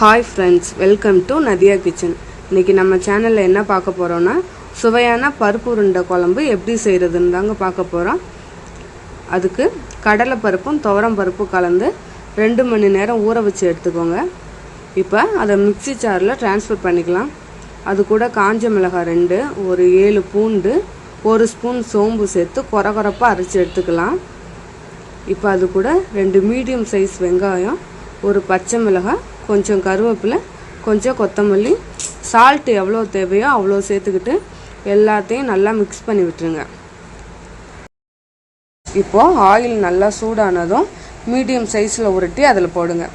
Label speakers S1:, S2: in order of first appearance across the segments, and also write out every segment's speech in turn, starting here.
S1: Hi friends welcome to Nadiya kitchen இன்னைக்கு நம்ம சேனலில் என்ன பார்க்க போகிறோன்னா சுவையான பருப்பு உருண்டை குழம்பு எப்படி செய்கிறதுன்னு தாங்க பார்க்க போகிறோம் அதுக்கு கடலை பருப்பும் துவரம் பருப்பும் கலந்து ரெண்டு மணி நேரம் ஊற வச்சு எடுத்துக்கோங்க. இப்போ அதை மிக்ஸி சாரில் டிரான்ஸ்ஃபர் பண்ணிக்கலாம். அது கூட காஞ்ச மிளகாய் ரெண்டு ஒரு ஏழு பூண்டு ஒரு ஸ்பூன் சோம்பு சேர்த்து கொர அரைச்சி எடுத்துக்கலாம். இப்போ அது கூட ரெண்டு மீடியம் சைஸ் வெங்காயம் ஒரு பச்சை மிளகாய் கொஞ்சம் கருவேப்பிலை கொஞ்சம் கொத்தமல்லி சால்ட்டு எவ்வளோ தேவையோ அவ்வளோ சேர்த்துக்கிட்டு எல்லாத்தையும் நல்லா மிக்ஸ் பண்ணி விட்டுருங்க. இப்போது ஆயில் நல்லா சூடானதும் மீடியம் சைஸில் உருட்டி அதில் போடுங்க.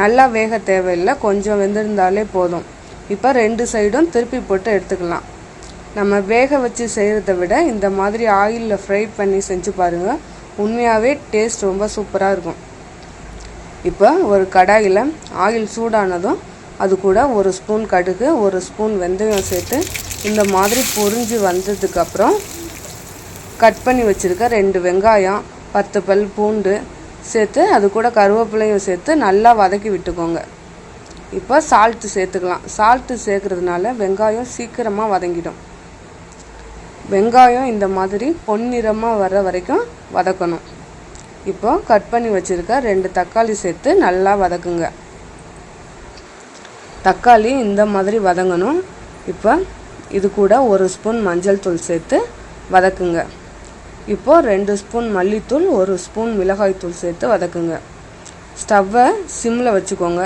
S1: நல்லா வேக தேவையில்லை கொஞ்சம் வெந்திருந்தாலே போதும். இப்போ ரெண்டு சைடும் திருப்பி போட்டு எடுத்துக்கலாம். நம்ம வேக வச்சு செய்கிறத விட இந்த மாதிரி ஆயிலில் ஃப்ரை பண்ணி செஞ்சு பாருங்கள் உண்மையாகவே டேஸ்ட் ரொம்ப சூப்பராக இருக்கும். இப்போ ஒரு கடாயில் ஆயில் சூடானதும் அது கூட ஒரு ஸ்பூன் கடுகு ஒரு ஸ்பூன் வெந்தயம் சேர்த்து இந்த மாதிரி பொரிஞ்சு வந்ததுக்கப்புறம் கட் பண்ணி வச்சுருக்க ரெண்டு வெங்காயம் பத்து பல் பூண்டு சேர்த்து அது கூட கருவேப்பிலையும் சேர்த்து நல்லா வதக்கி விட்டுக்கோங்க. இப்போ சால்ட்டு சேர்த்துக்கலாம். சால்ட்டு சேர்க்குறதுனால வெங்காயம் சீக்கிரமாக வதங்கிடும். வெங்காயம் இந்த மாதிரி பொன்னிறமாக வர வரைக்கும் வதக்கணும். இப்போ கட் பண்ணி வச்சுருக்க ரெண்டு தக்காளி சேர்த்து நல்லா வதக்குங்க. தக்காளி இந்த மாதிரி வதங்கணும். இப்போ இது கூட ஒரு ஸ்பூன் மஞ்சள் தூள் சேர்த்து வதக்குங்க. இப்போது ரெண்டு ஸ்பூன் மல்லித்தூள் ஒரு ஸ்பூன் மிளகாய் தூள் சேர்த்து வதக்குங்க. ஸ்டவ்வை சிம்மில் வச்சுக்கோங்க.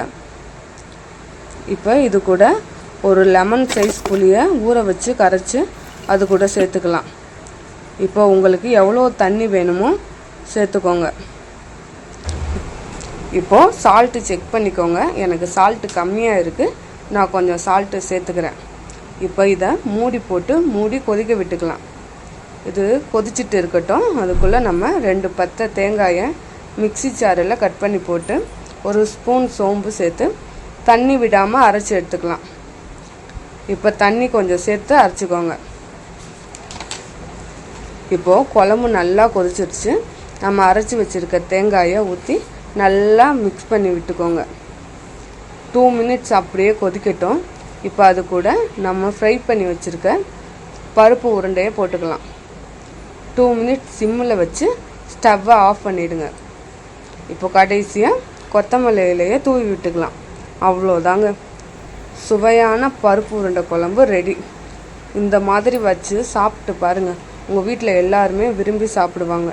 S1: இப்போ இது கூட ஒரு லெமன் சைஸ் புளியை ஊற வச்சு கரைச்சி அது கூட சேர்த்துக்கலாம். இப்போ உங்களுக்கு எவ்வளோ தண்ணி வேணுமோ சேர்த்துக்கோங்க. இப்போது சால்ட்டு செக் பண்ணிக்கோங்க. எனக்கு சால்ட்டு கம்மியாக இருக்குது நான் கொஞ்சம் சால்ட்டு சேர்த்துக்கிறேன். இப்போ இதை மூடி போட்டு மூடி கொதிக்க விட்டுக்கலாம். இது கொதிச்சிட்டு இருக்கட்டும். அதுக்குள்ளே நம்ம ரெண்டு பத்தை தேங்காயை மிக்ஸி சாரில் கட் பண்ணி போட்டு ஒரு ஸ்பூன் சோம்பு சேர்த்து தண்ணி விடாமல் அரைச்சி எடுத்துக்கலாம். இப்போ தண்ணி கொஞ்சம் சேர்த்து அரைச்சிக்கோங்க. இப்போது குழம்பு நல்லா கொதிச்சிருச்சு. நம்ம அரைச்சி வச்சுருக்க தேங்காயை ஊற்றி நல்லா மிக்ஸ் பண்ணி விட்டுக்கோங்க. டூ மினிட்ஸ் அப்படியே கொதிக்கட்டும். இப்போ அது கூட நம்ம ஃப்ரை பண்ணி வச்சுருக்க பருப்பு உருண்டையை போட்டுக்கலாம். டூ மினிட்ஸ் சிம்மில் வச்சு ஸ்டவ்வை ஆஃப் பண்ணிவிடுங்க இப்போ கடைசியாக கொத்தமல்லி இலையை தூவி விட்டுக்கலாம். அவ்வளோதாங்க. சுவையான பருப்பு உருண்டை குழம்பு ரெடி இந்த மாதிரி வச்சு சாப்பிட்டு பாருங்கள் உங்கள் வீட்டில் எல்லாருமே விரும்பி சாப்பிடுவாங்க.